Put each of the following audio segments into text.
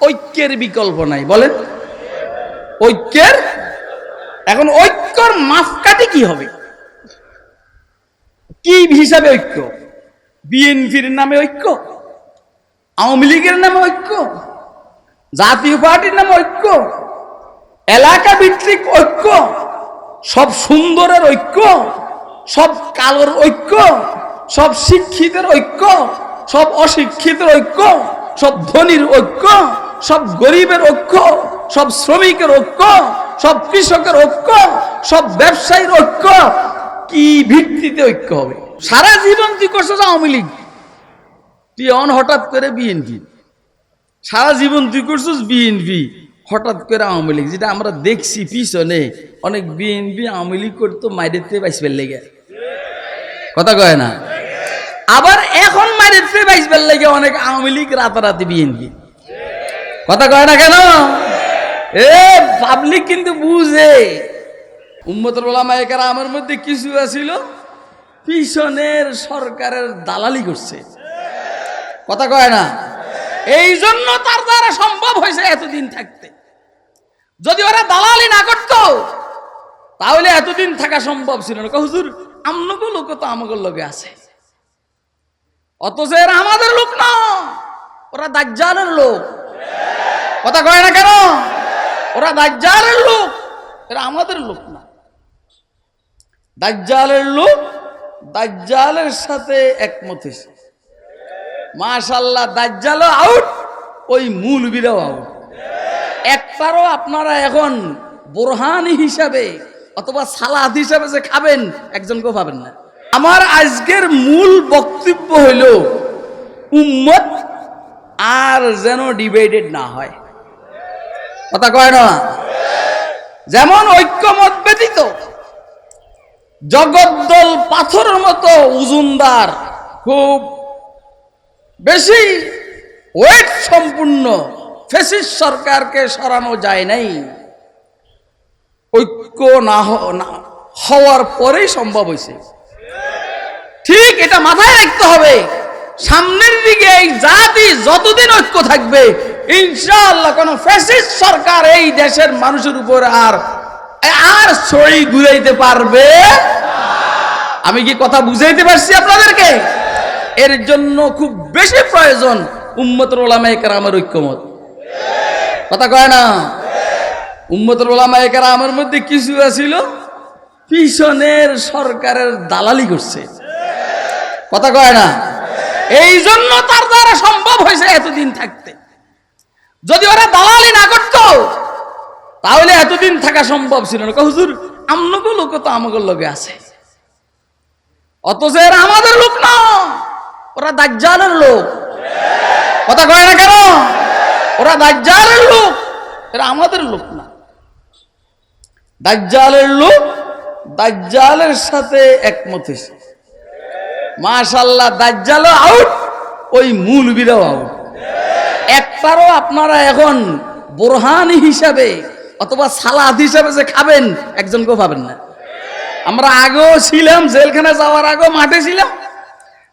ঐক্যের বিকল্প নাই, বলেন। ঐক্যের? এখন ঐক্যর মাপকাঠি কি হবে? কি হিসাবে ঐক্য? বিএনপির নামে ঐক্য? আওয়ামী লীগের নামে ঐক্য? জাতীয় পার্টির নামে ঐক্য? এলাকা ভিত্তিক ঐক্য? সব সুন্দরের ঐক্য? সব কালোর ঐক্য? সব শিক্ষিতের ঐক্য? সব অশিক্ষিতের ঐক্য? সব ধনীর ঐক্য? সব গরিবের ঐক্য, সব শ্রমিকের ঐক্য, সব কৃষকের ঐক্য, সব ব্যবসায়ীর ঐক্য, কি ভিত্তিতে ঐক্য হবে? সারা জীবন তুই করছিস আওয়ামী লীগ। তুই অন হঠাৎ করে বিএনপি। সারা জীবন তুই করছিস বিএনপি। হঠাৎ করে আওয়ামী লীগ। যেটা আমরা দেখছি পিছনে, অনেক বিএনপি আওয়ামী লীগ করতো মাইরেতে বাইসবেল লেগে। কথা কয় না? আবার এখন মাইরেতে বাইসবেল লেগে অনেক আওয়ামী লীগ রাতারাতি বিএনপি। কথা কয় না কেন? এ, পাবলিক কিন্তু বুঝে। উম্মতর ওলামা একারা আমার মধ্যে কিছু আছিল, পিছনের সরকারের দালালি করছে। কথা কয় না? এই জন্য তার দ্বারা সম্ভব হয়েছে এতদিন থাকতে। যদি ওরা দালালি না করত, তাহলে এতদিন থাকা সম্ভব ছিল না। হুজুর আমনগো লোক তো আমাগো লোকে আছে। অথচ এরা আমাদের লোক না, ওরা দাজ্জালের লোক। কথা কয় না কেন? ওরা দাজ্জালের লোক। এরা আমাদের লোক না। দাজ্জালের লোক দাজ্জালের সাথে একমত হয়েছে। মাশাল্লাহ দাজ্জালও আউট ওই মূল বিরাও আউট একবারও আপনারা এখন বোরহানি হিসাবে অথবা সালাদ হিসাবে যে খাবেন, একজনকেও পাবেন না। আমার আজকের মূল বক্তব্য হইল, উম্মত আর যেন ডিভাইডেড না হয়। কথা কয় না? যেমন ঐক্যমত ব্যতীত জগদ্দল পাথরের মতো উজুনদার খুব বেশি ওয়েট সম্পূর্ণ ফেসিস সরকারকে সরানো যায় নাই। ঐক্য না- হওয়ার পরেই সম্ভব হয়েছে। ঠিক এটা মাথায় রাখতে হবে। সামনের দিকে এই জাতি যতদিন ঐক্য থাকবে ইনশাআল্লাহ কোন ফ্যাসিস্ট সরকার এই দেশের মানুষের উপর আর আর ছড়ি ঘুরাইতে পারবে? আমি কি কথা বুঝাইতে পারছি আপনাদেরকে? এর জন্য খুব বেশি প্রয়োজন উম্মতর ওলামায়ে কেরামের ঐক্যমত। কথা কয় না? উম্মতর ওলামায়ে কেরামের মধ্যে কিছু আছিল, পিছনের সরকারের দালালি করছে। কথা কয় না? এই জন্য তার দ্বারা সম্ভব হয়েছে এতদিন থাকতে। যদি ওরা দালালি না করত, তাহলে এতদিন থাকা সম্ভব ছিল না। হুজুর আমনগো লোক তো আমাগো লোকে আছে। অথচ এরা আমাদের লোক না। ওরা দাজ্জালের লোক। কথা কয় না কেন? ওরা দাজ্জালের লোক। এরা আমাদের লোক না। দাজ্জালের লোক দাজ্জালের সাথে একমত হয়েছে। মাশাল্লাহ দাজ্জালও আউট ওই মূল বিরাও আউট একবারও আপনারা এখন বোরহানি হিসাবে অথবা সালাদ হিসাবে যে খাবেন, একজনকেও পাবেন না। আমরা আগেও ছিলাম, জেলখানা যাওয়ার আগেও মাঠে ছিলাম।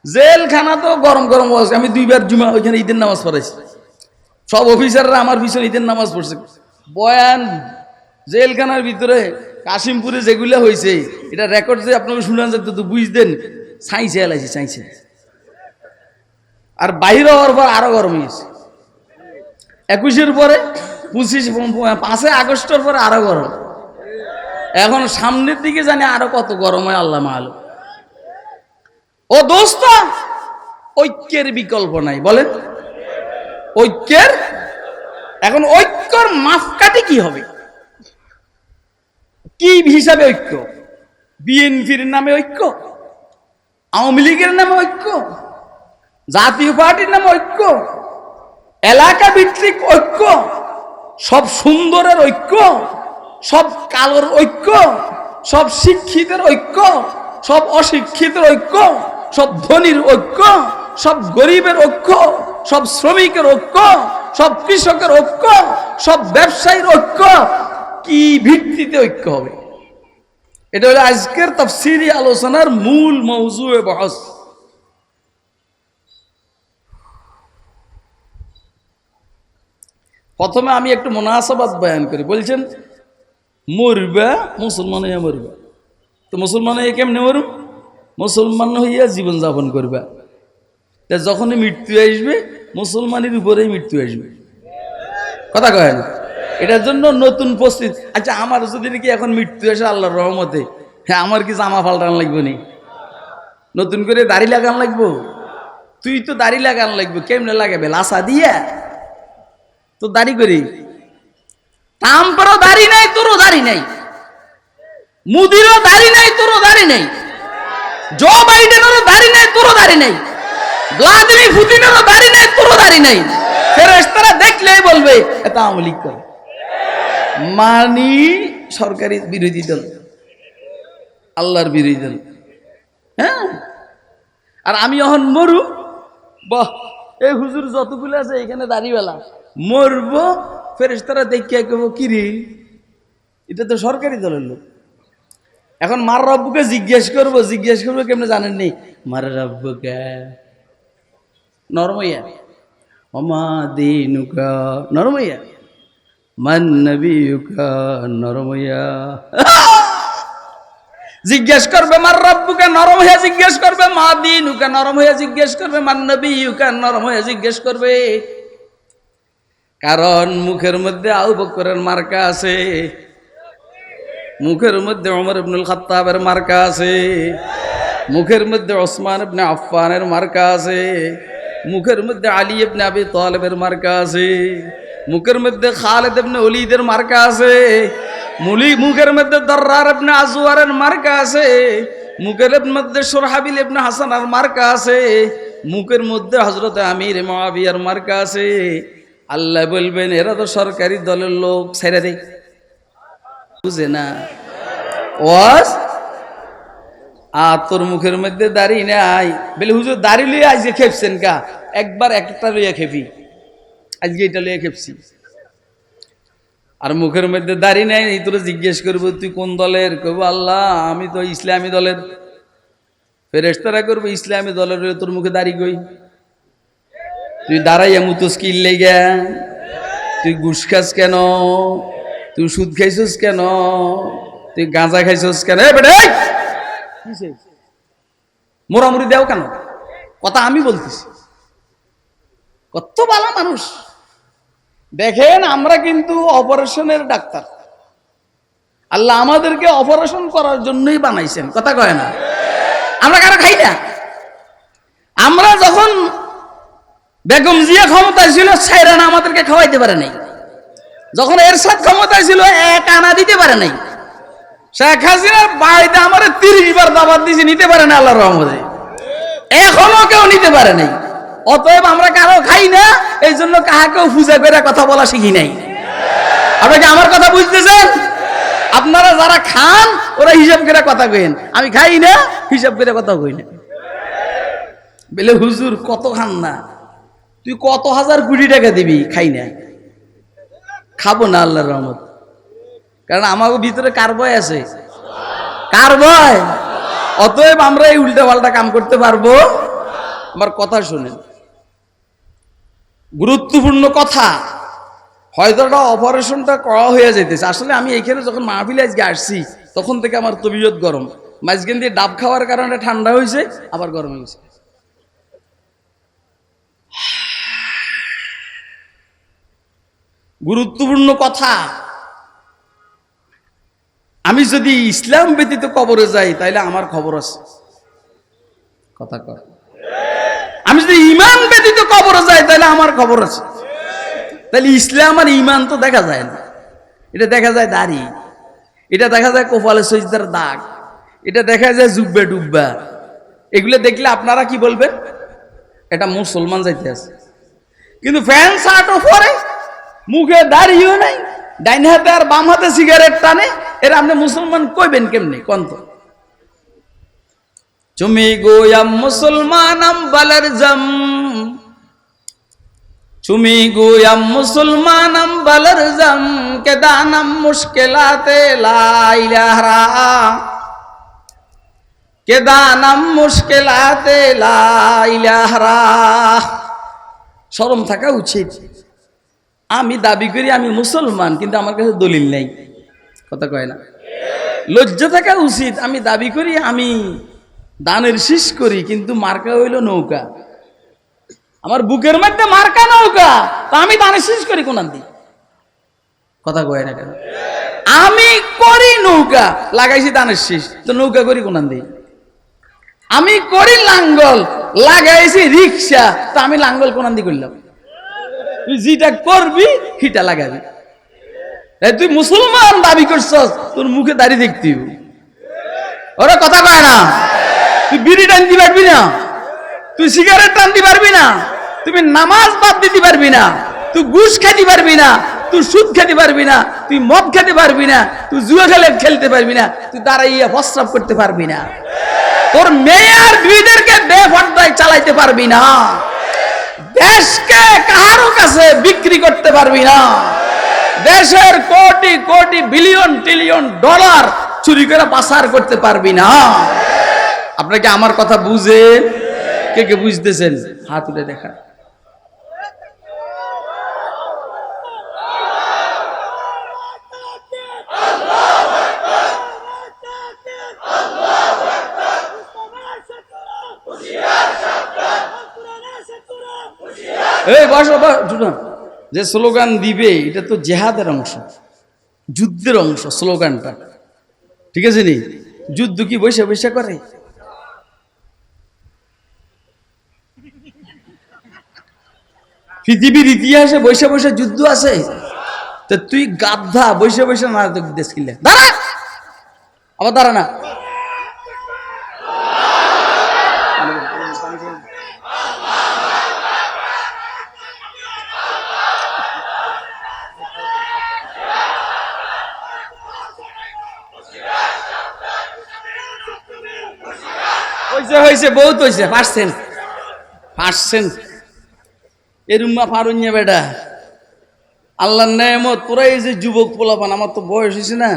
জেলখানা তো গরম গরম অবস্থা আমি দুইবার জুমা, ওইখানে ঈদের নামাজ পড়াইছি সব অফিসাররা আমার পিছনে ঈদের নামাজ পড়ছে। বয়ান, জেলখানার ভিতরে কাশিমপুরে যেগুলো হয়েছে, এটা রেকর্ড যে আপনাকে শুনান যেত তো বুঝতেন সাইছে এলাইছি সাইছে আর বাইরে হওয়ার পর আরও গরম হয়েছে। একুশের পরে, পঁচিশ পাঁচে আগস্টের পরে আরও গরম। এখন সামনের দিকে জানি আরও কত গরম হয়, আল্লাহ মাল। ও দোস্ত, ঐক্যের বিকল্প নাই, বলেন। ঐক্যের? এখন ঐক্যর মাপকাঠি কি হবে? কি হিসাবে ঐক্য? বিএনপির নামে ঐক্য? আওয়ামী লীগের নামে ঐক্য? জাতীয় পার্টির নামে ঐক্য? এলাকা ভিত্তিক ঐক্য, সব সুন্দরের ঐক্য, সব কালোর ঐক্য, সব শিক্ষিতের ঐক্য, সব অশিক্ষিতের ঐক্য, সব ধনীর ঐক্য, সব গরিবের ঐক্য, সব শ্রমিকের ঐক্য, সব কৃষকের ঐক্য, সব ব্যবসায়ীর ঐক্য। কি ভিত্তিতে ঐক্য হবে? এটা হলো আজকের তফসিরি আলোচনার মূল মৌজু বহস। প্রথমে আমি একটু মোনাসাবাদ বয়ান করি। বলছেন, মরবে, মুসলমান হইয়া মরবে। তো মুসলমান হইয়া কেমনে মরুম? মুসলমান হইয়া জীবনযাপন করবে। তা যখনই মৃত্যু আসবে, মুসলমানের উপরেই মৃত্যু আসবে। কথা কয় না? এটার জন্য নতুন প্রস্তুত। আচ্ছা আমার যদি নাকি এখন মৃত্যু আসে আল্লাহর রহমতে হ্যাঁ আমার কি জামা পাল্টান লাগবে নি? নতুন করে দাড়ি লাগান লাগবো? তুই তো দাড়ি লাগান লাগবে, কেমনে লাগাবে? লাসা দিয়া? তো দাড়ি করি। দাড়ি নাই, তোরও দাড়ি নাই। মুদিরও দাড়ি নাই, তোরও দাড়ি নাই। জো বাইডেনেরও দাড়ি নাই, তোরও দাড়ি নাই। ভ্লাদিমির পুতিনেরও দাড়ি নাই, তোরও দাড়ি নাই। ফেরেশতারা দেখলেই বলবে, এটা আওয়ামী লীগ মানি সরকারি বিরোধী দল। আল্লাহর বিরোধী দল। হ্যাঁ? আর আমি এখন মরু, বাহ, এই হুজুর যতগুলো আছে এখানে দাঁড়িয়েলা মরবো, ফেরেশতারা দেখিয়া কেব কিরি এটা তো সরকারি দলের লোক। এখন মার রব্বুকে জিজ্ঞেস করব জিজ্ঞেস করব, কেমনে জানেন নি? মার রব্বুকে। নরমইয়া অমা দিনুকা নরমইয়া মান নবিয়ুকা নরমইয়া জিজ্ঞেস করবে, মার রব্বুকে নরম হয়ে জিজ্ঞেস করবে? মা দিনুকা নরম হয়ে জিজ্ঞেস করবে। মান নবিয়ুকা নরম হয়ে জিজ্ঞেস করবে। কারণ মুখের মধ্যে আউ বকরের মার্কা আছে, মুখের মধ্যে ওমর ইবনুল খাত্তাবের মার্কা আছে, মুখের মধ্যে ওসমান ইবনে আফফানের মার্কা আছে, মুখের মধ্যে আলী ইবনে আবি তালেবের মার্কা আছে, মুখের মধ্যে খালেদ ইবনে ওলিদের মার্কা আছে, মুলি মুখের মধ্যে দর্রার ইবনে আজওয়ারের মার্কা আছে, মুখের মধ্যে সুরহাবিল ইবনে হাসানার মার্কা আছে, মুখের মধ্যে হজরত আমির মুয়াবিয়ার মার্কা আছে আল্লাহ বলবেন, এরা তো সরকারি দলের লোক, ছেড়ে দেয় বুঝে না। ওয়াজ আর তোর মুখের মধ্যে দাড়ি নাই। বলে, হুজুর, দাড়ি লইয়া আজকে খেপছেন কা? একবার একটা লইয়া খেপি। আজকে এটা লইয়া খেপছি। আর মুখের মধ্যে দাড়ি নাই তোরা জিজ্ঞেস করব, তুই কোন দলের? কব আল্লাহ, আমি তো ইসলামী দলের। ফেরেস্তারা করব, ইসলামী দলের তোর মুখে দাড়ি কই? তুই দাঁড়াইয়া মুতস্কিল লেগা? তুই ঘুষ খাস কেন? তুই সুদ খাইছিস কেন? তুই গাঁজা খাইছিস কেন? মোরামুরি দেও কেন? কথা আমি বলতেছি। কত ভালো মানুষ। দেখেন আমরা কিন্তু অপারেশনের ডাক্তার। আল্লাহ আমাদেরকে অপারেশন করার জন্যই বানাইছেন। কথা কয় না? আমরা কারও খাই না। আমরা যখন বেগম জিয়া ক্ষমতায় ছিল সাইরানা আমাদেরকে খাওয়াইতে পারে নাই। যখন এরশাদ ক্ষমতায় ছিল এক আনা দিতে পারে নাই। শেখ হাসিনার বাড়িতে আমার তিরিশ বার দাবাত দিয়েছে, নিতে পারে না আল্লাহ রহমতে। এখনও কেউ নিতে পারে নাই। অতএব আমরা কারও খাই না, এই জন্য কাহাকেও পূজা করে কথা বলা শিখি নাই। আপনাকে আমার কথা বুঝতেছেন? আপনারা যারা খান, ওরা হিসাব করে কথা কইন। আমি খাই না, হিসাব করে কথা কই না। বলে, হুজুর, কত খান না? তুই কত হাজার কোটি টাকা দিবি? খাই না। খাব না আল্লাহর রহমত। কারণ আমাকে ভিতরে কার ভয় আছে। কার ভয় অতএব আমরা এই উল্টা পাল্টা কাম করতে পারব। আমার কথা শুনেন। গুরুত্বপূর্ণ কথা, হয়তো একটা অপারেশনটা করা হয়ে যেতেছে আসলে আমি এইখানে যখন মাহফিলে আজকে আসছি, তখন থেকে আমার তবিয়ত গরম। মাঝখান দিয়ে ডাব খাওয়ার কারণে ঠান্ডা হয়েছে আবার গরম হয়েছে গুরুত্বপূর্ণ কথা। আমি যদি ইসলাম ব্যতীত কবরে যাই তাহলে আমার খবর আছে। কথা কর আমি যদি ইমান ব্যতীত কবরে যাই তাহলে আমার খবর আছে। তাহলে ইসলাম আর ইমান তো দেখা যায় না। এটা দেখা যায় দাড়ি। এটা দেখা যায় কপালে সজদার দাগ। এটা দেখা যায় জুব্বা ডুব্বা। এগুলো দেখলে আপনারা কি বলবেন? এটা মুসলমান যাইতে আছে। কিন্তু ফ্যান শার্টও পরে। মুখে দাড়িও নাই, ডাইন হাতে আর বাম হাতে সিগারেট টানে, এরা আপনি মুসলমান কইবেন কেমনি? কন্ত চুমি গোয়াম মুসলমানাম বালার জম। চুমি গোয়াম মুসলমানাম বালার জম কে দানাম মুশকিলাতে লাইলাহরা কে মুশকিলাতে লাইলাহরা শরম থাকা উচিত। আমি দাবি করি আমি মুসলমান, কিন্তু আমার কাছে দলিল নেই। কথা কয় না। লজ্জা থাকা উচিত। আমি দাবি করি, আমি দানের শীষ করি, কিন্তু মার্কা হইল নৌকা। আমার বুকের মধ্যে মার্কা নৌকা, তা আমি দানের শীষ করি কোন দিই কথা কয় না কেন? আমি করি নৌকা, লাগাইছি দানের শীষ, তো নৌকা করি কোন আমি করি লাঙ্গল, লাগাইছি রিক্সা, তো আমি লাঙ্গল কোন দি করলাম? তুই যেটা করবি, সেটা লাগাবি। তুই মুসলমান দাবি করছস, তোর মুখে দাড়ি দেখতে ওরা কথা কয় না। তুই বিড়ি টানতে পারবি না। তুই সিগারেট টানতে পারবি না। তুমি নামাজ বাদ দিতে পারবি না। তুই ঘুষ খেতে পারবি না। তুই সুদ খেতে পারবি না। তুই মদ খেতে পারবি না। তুই জুয়া খেলে খেলতে পারবি না। তুই দাঁড়াইয়া প্রস্রাব করতে পারবি না। তোর মেয়ে আর দুইদেরকে বেফর্দায় চালাইতে পারবি না। দেশকে কারও কাছে বিক্রি করতে পারবি না। দেশের crore crore billion trillion dollar চুরি করে পাচার করতে পারবি না। আপনাকে আমার কথা বুঝে কে কে বুঝতেছেন? হাত তুলে দেখা এই, বস বস। যে স্লোগান দিবে, এটা তো জেহাদের অংশ, যুদ্ধের অংশ স্লোগানটা। ঠিক আছে নি? যুদ্ধ কি বৈশা বৈশা করে? পৃথিবীর ইতিহাসে বৈশা বৈশা যুদ্ধ আছে। তো তুই গাধা বৈশা বৈশা না দেশ কিনলে দাঁড়া! আবার দাঁড়া না। হয়েছে হয়েছে বহুত হয়েছে পারছেন পারছেন এরুম্মা পারুঞ্ঞা বেটা। আল্লাহ নেমত তোরা এই যে যুবক পোলাপান, আমার তো বয়স হয়েছে না।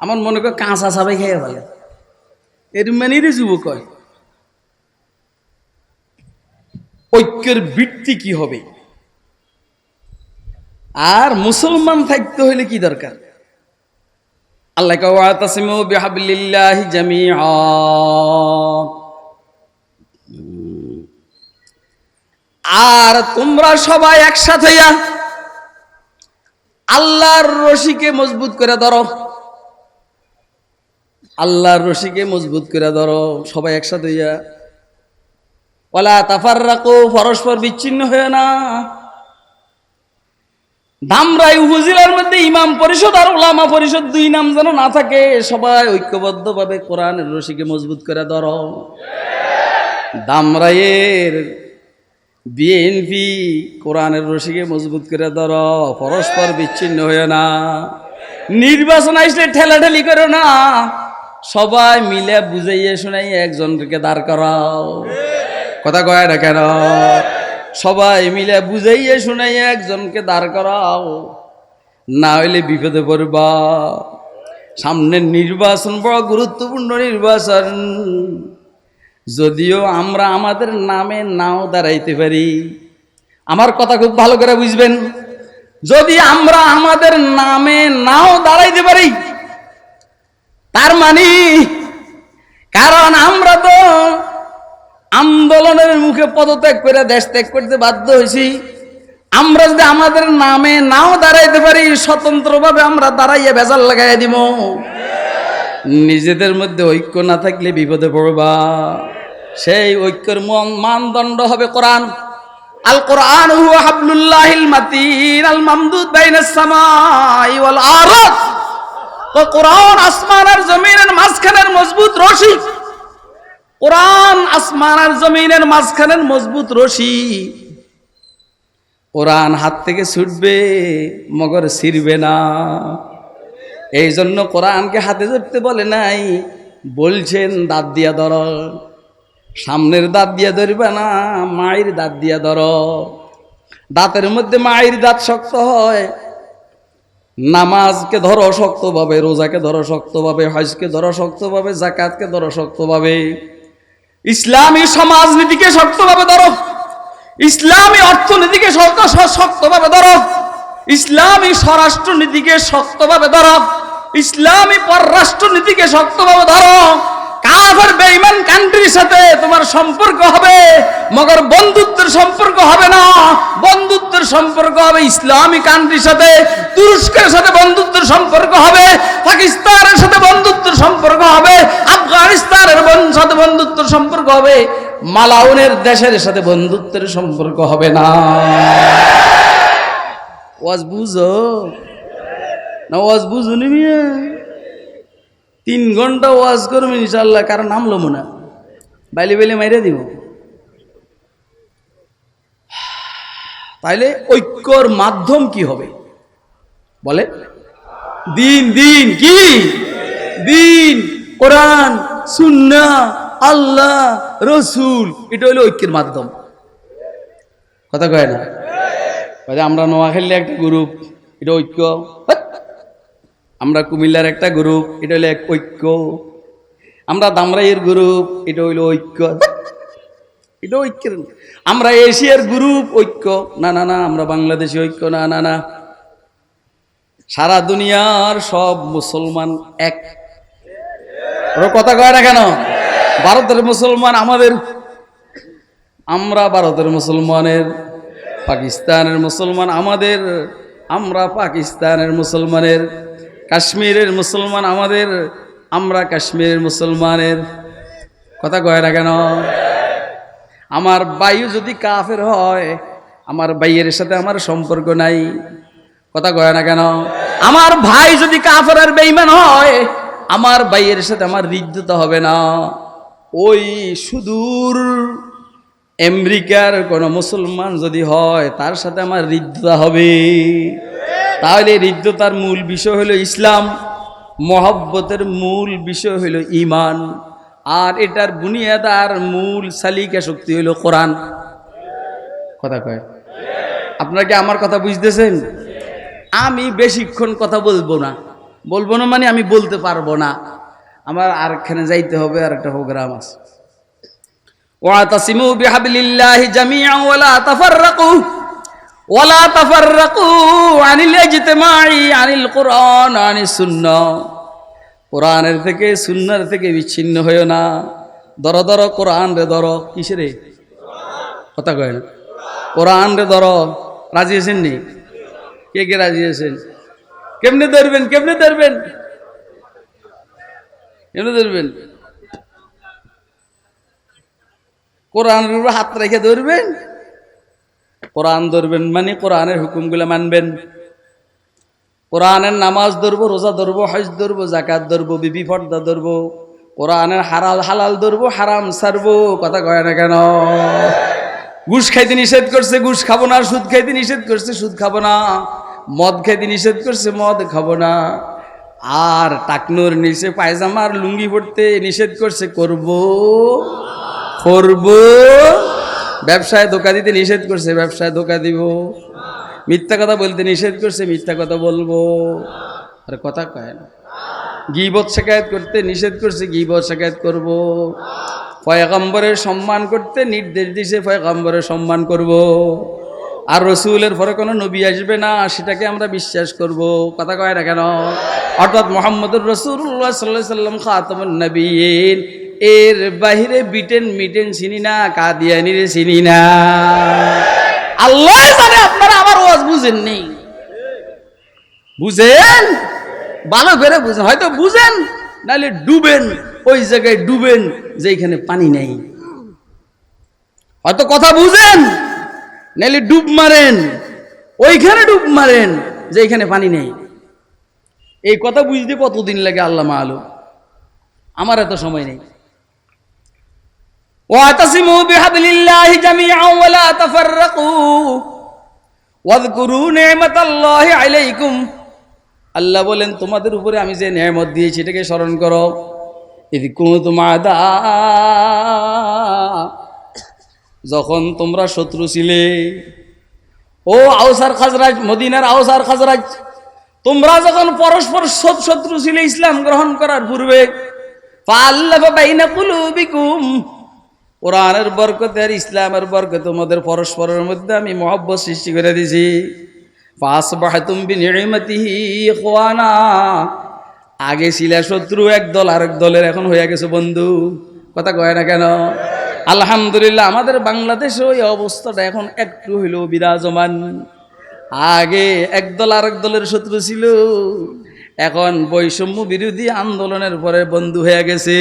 আমার মনে কর কাঁচা সাবাই খেয়ে ফেলে। এরুম্মানিরই যুবক হয়। ঐক্যের বৃত্তি কি হবে? আর মুসলমান থাকতে হইলে কি দরকার? আল্লাহ আর তোমরা সবাই একসাথে আল্লাহর রশিকে মজবুত করে ধরো। আল্লাহর রশিকে মজবুত করে ধরো, সবাই একসাথে হইয়া। ওলা তাফার রাখো পরস্পর বিচ্ছিন্ন হয়ে না। ধামরাই উপজেলার মধ্যে ইমাম পরিষদ আর ওলামা পরিষদ দুই নাম যেন না থাকে, সবাই ঐক্যবদ্ধভাবে কোরআনের রশিকে মজবুত করে ধরো। দামরাইয়ের বিএনপি কোরআনের রশিকে মজবুত করে ধরো, পরস্পর বিচ্ছিন্ন হয়ে না। নির্বাচন আসলে ঠেলাঠেলি করো না, সবাই মিলে বুঝাইয়ে শুনাই একজনকে দাঁড় করাও। কথা কয় না কেন? সবাই মিলে বুঝাইয়ে শুনাই একজনকে দাঁড় করাও। না হইলে বিপদে পড়বা। সামনের নির্বাচন বড় গুরুত্বপূর্ণ নির্বাচন। যদিও আমরা আমাদের নামে নাও দাঁড়াইতে পারি। আমার কথা খুব ভালো করে বুঝবেন। যদি আমরা আমাদের নামে নাও দাঁড়াইতে পারি, তার মানে কারণ আমরা তো আন্দোলনের মুখে পদত্যাগ করে দেশ ত্যাগ করতে বাধ্য হয়েছি। আমরা যদি আমাদের নামে নাও দাঁড়াইতে পারি, স্বতন্ত্রভাবে আমরা দাঁড়াইয়া বেজাল লাগাইয়া দিব। নিজেদের মধ্যে ঐক্য না থাকলে বিপদে পড়বা। সেই ঐক্যের মন- মানদণ্ড হবে কোরআন। আল কোরআন হাবলুল্লাহিল মাতিন, আল মামদুদ বাইনাস সামাই ওয়াল আরদ। কোরআন আসমান আর জমিনের মাঝখানের মজবুত রশি। কোরআন আসমান আর জমিনের মাঝখানের মজবুত রশি। কোরআন হাত থেকে ছুটবে, মগর ছিড়বে না। এই জন্য কোরআনকে হাতে ধরতে বলে নাই, বলছেন, দাঁত দিয়া ধর, সামনের দাঁত দিয়া ধরবে না, মায়ের দাঁত দিয়া ধর। দাঁতের মধ্যে মায়ের দাঁত শক্ত হয়, নামাজকে ধরো শক্তভাবে, রোজাকে ধরো শক্তভাবে, হজকে ধরো শক্তভাবে জাকাতকে ধরো শক্তভাবে। ইসলামী সমাজনীতিকে শক্তভাবে ধরো। ইসলামী অর্থনীতিকে শক্তভাবে ধরো। ইসলামী স্বরাষ্ট্রনীতিকে শক্তভাবে ধরো। ইসলামী পররাষ্ট্রনীতিকে শক্তভাবে ধরো। কাফের বেঈমান তোমার সম্পর্ক হবে, মগর বন্ধুত্বের সম্পর্ক হবে না। বন্ধুত্বের সম্পর্ক হবে ইসলামী কান্ট্রির সাথে, তুরস্কের সাথে বন্ধুত্বের সম্পর্ক হবে, পাকিস্তানের সাথে বন্ধুত্বের সম্পর্ক হবে, আফগানিস্তানের সাথে বন্ধুত্বের সম্পর্ক হবে, মালাউনের দেশের সাথে বন্ধুত্বের সম্পর্ক হবে না। ওয়াজ বুঝো? না, ওয়াজ বুঝুনি তিন ঘণ্টা ওয়াজ করবেন ইনশাল্লাহ কারণ নামলো মনে বাইলে বাইলে মাইরে দিব। তাইলে ঐক্যর মাধ্যম কি হবে? বলে, দিন দিন, কি? দিন, কোরআন, সুন্না, আল্লাহ, রসুল, এটা হলো ঐক্যের মাধ্যম। কথা কয় না? আমরা নোয়াখালীর একটা গ্রুপ এটা ঐক্য। হাট। আমরা কুমিল্লার একটা গ্রুপ এটা হলো এক ঐক্য। আমরা দামরাইয়ের গ্রুপ এটা হইল ঐক্য। এটা ঐক্যের আমরা এশিয়ার গ্রুপ ঐক্য। না না না, আমরা বাংলাদেশি ঐক্য, না না না। সারা দুনিয়ার সব মুসলমান এক। ওরা কথা কয় না কেন? ভারতের মুসলমান আমাদের। আমরা ভারতের মুসলমানের, পাকিস্তানের মুসলমান আমাদের। আমরা পাকিস্তানের মুসলমানের, কাশ্মীরের মুসলমান আমাদের। আমরা কাশ্মীরের মুসলমানের কথা কয় না কেন? আমার বাইও যদি কাফের হয়, আমার বাইয়ের সাথে আমার সম্পর্ক নাই। কথা কয় না কেন? আমার ভাই যদি কাফের আর বেইমান হয়, আমার ভাইয়ের সাথে আমার হৃদ্যতা হবে না। ওই সুদূর আমেরিকার কোনো মুসলমান যদি হয়, তার সাথে আমার হৃদ্যতা হবে। তাহলে হৃদ্যতার মূল বিষয় হলো ইসলাম। মহব্বতের মূল বিষয় হইল ইমান আর এটার বুনিয়াদার মূল সালিকা শক্তি হইল কোরআন। কথা কয়? আপনারা কি আমার কথা বুঝতেছেন? আমি বেশিক্ষণ কথা বলব না। বলব না মানে আমি বলতে পারব না। আমার আরেকখানে যাইতে হবে আর একটা প্রোগ্রাম আছে। ওয়াতাসিমু ওয়ালা আনিল কোরআনের থেকে সুন্নার থেকে বিচ্ছিন্ন হয়েও না। ধরো ধরো, কোরআন রে ধরো। কিসে রে কথা কয় না। কোরআন রে ধরো। রাজি আছেন নি? কে কে রাজি আছেন? কেমনে ধরবেন কেমনে ধরবেন? কেমনে ধরবেন? কোরআনের উপর হাত রেখে ধরবেন? কোরআন ধরবেন মানে কোরআনের হুকুমগুলো মানবেন। কোরআনের নামাজ ধরবো, রোজা ধরবো, হজ ধরবো জাকাত ধরবো, বিবি ফর্দা ধরবো, কোরআনের হালাল হালাল ধরবো, হারাম সারবো, কথা কয় না কেন? ঘুষ খাইতে নিষেধ করছে, ঘুষ খাব না, সুদ খাইতে নিষেধ করছে, সুদ খাব না, মদ খাইতে নিষেধ করছে, মদ খাব না। আর টাকনুর নিচে পায়জামার লুঙ্গি পড়তে নিষেধ করছে, করব, করব। ব্যবসায় ধোকা দিতে নিষেধ করছে, ব্যবসায় ধোকা দিব। মিথ্যা কথা বলতে নিষেধ করছে, মিথ্যা কথা বলব। আর কথা কয় না। গিবত শেখায়ত করতে নিষেধ করছে, গিবত শেখায়ত করব। পয়গম্বরের সম্মান করতে নির্দেশ দিছে, পয়গম্বরের সম্মান করব। আর রসুলের পরে কোনো নবী আসবে না, সেটাকে আমরা বিশ্বাস করব। কথা কয় না কেন? অর্থাৎ মোহাম্মদুর রসুল্লাহ সাল্লাহ সাল্লাম, খাতমুন নবীন। এর বাহিরে বিটেন মিটেন চিনি না, কাদিয়ানিরে চিনি না। আল্লাহ জানে আপনারা আমার ওয়াজ বুঝেন নেই। বুঝেন? ভালো করে বুঝেন। হয়তো বুঝেন, নাহলে ডুবেন, ওই জায়গায় ডুবেন যেখানে পানি নেই। হয়তো কথা বুঝেন, নাহলে ডুব মারেন, ওইখানে ডুব মারেন যেখানে পানি নেই। এই কথা বুঝতে কতদিন লাগে আল্লাহ মালুম? আমার এত সময় নেই। واعتصموا بحبل الله جميعا ولا تفرقوا واذكروا نعمة الله عليكم আল্লাহ বলেন তোমাদের উপরে আমি যে নিয়ামত দিয়েছি এটাকে স্মরণ করো ইদি কুনতুম আদা যখন তোমরা শত্রু ছিলে ও আউসার খাজরাজ মদিনার আউসার খাজরাজ তোমরা যখন পরস্পর সব শত্রু ছিলে ইসলাম গ্রহণ করার পূর্বে ফাল্লাফা বাইনা কুলুবিকুম কোরআনের বরকতে আর ইসলামের বরকতে তোমাদের পরস্পরের মধ্যে আমি মহব্বত সৃষ্টি করে দিছি পাঁচ বাহাতুম বিনিমতিহি খোয়ানা আগে ছিল শত্রু, এক দল আরেক দলের, এখন হয়ে গেছে বন্ধু। কথা কয় না কেন? আলহামদুলিল্লাহ, আমাদের বাংলাদেশে ওই অবস্থাটা এখন একটু হইলেও বিরাজমান। আগে একদল আরেক দলের শত্রু ছিল। এখন বৈষম্য বিরোধী আন্দোলনের পরে বন্ধু হয়ে গেছে।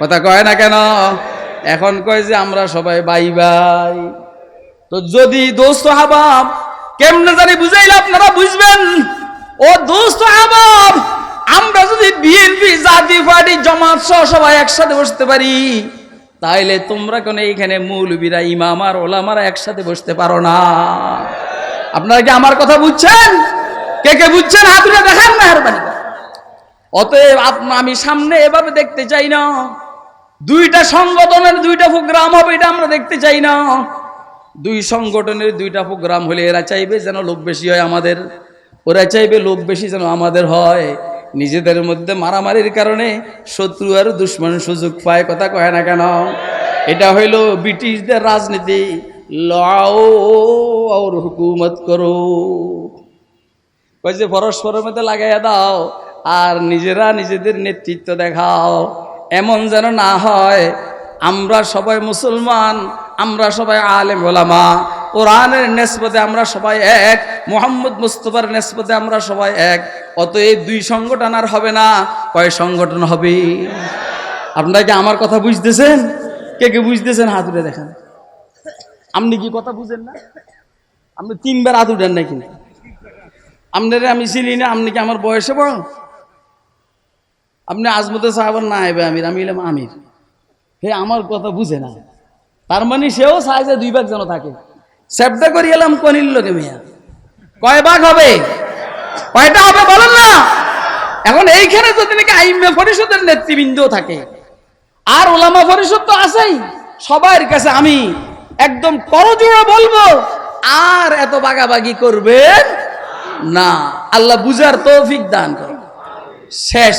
কথা কয় না কেন? এখন কয় যে আমরা সবাই বাই বাই। তো যদি দোস্ত হাবাব কেমনে জানি বুঝাইলে আপনারা বুঝবেন? ও দোস্ত হাবাব আমরা যদি বিএনপি, জাতীয় পার্টি, জমাত সহ সবাই একসাথে বসতে পারি, তাইলে তোমরা কেন এখানে মৌলবীরা, ইমাম আর ওলামারা একসাথে বসতে পারো না? আপনারা কি আমার কথা বুঝছেন? কে কে বুঝছেন? হাতুড়ে দেখান না আর অতএব আমি সামনে এভাবে দেখতে চাই না। দুইটা সংগঠনের দুইটা প্রোগ্রাম হবে, এটা আমরা দেখতে চাই না। দুই সংগঠনের দুইটা প্রোগ্রাম হলে এরা চাইবে যেন লোক বেশি হয় আমাদের। ওরা চাইবে লোক বেশি যেন আমাদের হয়। নিজেদের মধ্যে মারামারির কারণে শত্রু আর দুশ্মন সুযোগ পায়, কথা কয় না কেন? এটা হইল ব্রিটিশদের রাজনীতি। লাও আর হুকুমত করো। কয় যে পরস্পরের মধ্যে লাগাইয়া দাও, আর নিজেরা নিজেদের নেতৃত্ব দেখাও। এমন যেন না হয়, আমরা সবাই মুসলমান, আমরা সবাই আলেম ওলামা। কোরআনের নেসপদে আমরা সবাই এক, মোহাম্মদ মুস্তফার নেসপদে আমরা সবাই এক। অত এই দুই সংগঠন আর হবে না, কয় সংগঠন হবে? আপনারা কি আমার কথা বুঝতেছেন? কে কে বুঝতেছেন? হাত উঠে দেখেন। আপনি কি কথা বুঝেন না? আপনি তিনবার হাত উঠেন নাকি আপনারে আমি চিনি না, আপনি কি আমার বয়সে বড়? আপনি আজমতে সাহাবার, না আইবে আমির, আমি এলাম আমির। হে, আমার কথা বুঝে না। তার মানে সেও চায় দুই ভাগ যেন থাকে। সেপটা করি এলাম কনির লোকে মেয়া। কয় ভাগ হবে? কয়টা হবে বলেন না। এখন এইখানে যদি নাকি আইমে পরিষদের নেতৃবৃন্দ থাকে। আর ওলামা পরিষদ তো আছেই। সবার কাছে আমি একদম করজোড়ে বলব, আর এত বাগাবাগি করবেন না। আল্লাহ বুঝার তৌফিক দান করুন। শেষ।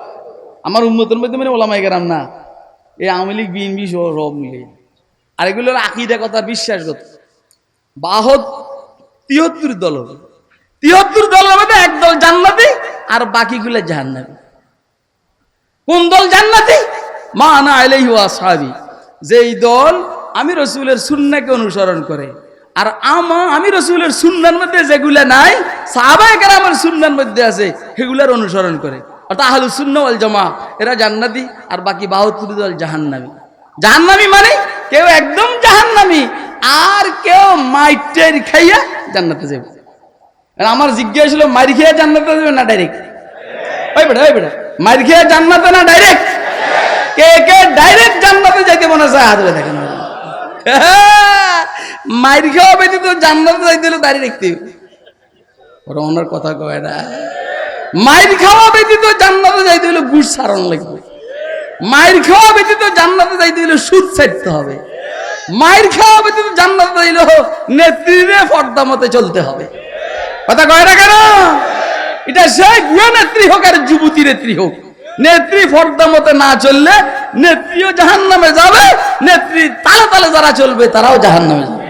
আমার উম্মতের মধ্যে মানে ওলামাই গেরাম না। এই আওয়ামী লীগ, বিএনপি সব মিলে। আর এগুলোর আকিদা, কথা, বিশ্বাসগত। বাহত তিয়াত্তর দল তিয়াত্তর দলের মধ্যে এক দল জান্নাতি আর বাকিগুলো জাহান্নাবি কোন দল জান্নাতি? মা না আনা আলাইহি ওয়াসহাবি যেই দল আমি রসুলের সুন্নাকে অনুসরণ করে। আর আমা আমি রসুলের সুন্নার মধ্যে যেগুলা নাই, সাহাবায়ে কেরামের সুন্নার মধ্যে আছে, সেগুলার অনুসরণ করে। অর্থাৎ সুন্না ওয়াল জামা এরা জান্নাতি আর বাকি বাহাত্তর দল জাহান্নামী। জাহান্নামী মানে কেউ একদম জাহান্নামী, আর কেউ মাইটের খাইয়া জান্নাতে যাবে আমার জিজ্ঞাসা ছিল মার খেয়ে জান্নাতে যাবে না ডাইরেক্ট ওই বেটা ওই বেটা মার খেয়ে জান্নাতে না ডাইরেক্ট কে কে ডাইরেক্ট জান্নাতে যাইতে মনে চায় হাত দেখেন। মার খাওয়া ব্যতীত জান্নাতে যাইতে হলে দাঁড়িয়ে হবে। ওরা ওনার কথা কয় না। মায়ের খাওয়া ব্যতীত জান্নাতে যাইতে হলে গুড় সারণ লাগবে। মায়ের খাওয়া ব্যতীত জান্নাতে যাইতে হলে সুদ ছাড়তে হবে। মায়ের খাওয়া ব্যতীত জান্নাতে যাইলে নেত্রীরে পর্দা মতে চলতে হবে। কথা কয় না কেন? এটা সে বুড়ো নেত্রী হোক আর যুবতী নেত্রী হোক। নেত্রী ফর্দা মতে না চললে নেত্রীও জাহান নামে যাবে, নেত্রী তালে তালে যারা চলবে তারাও জাহান নামে যাবে।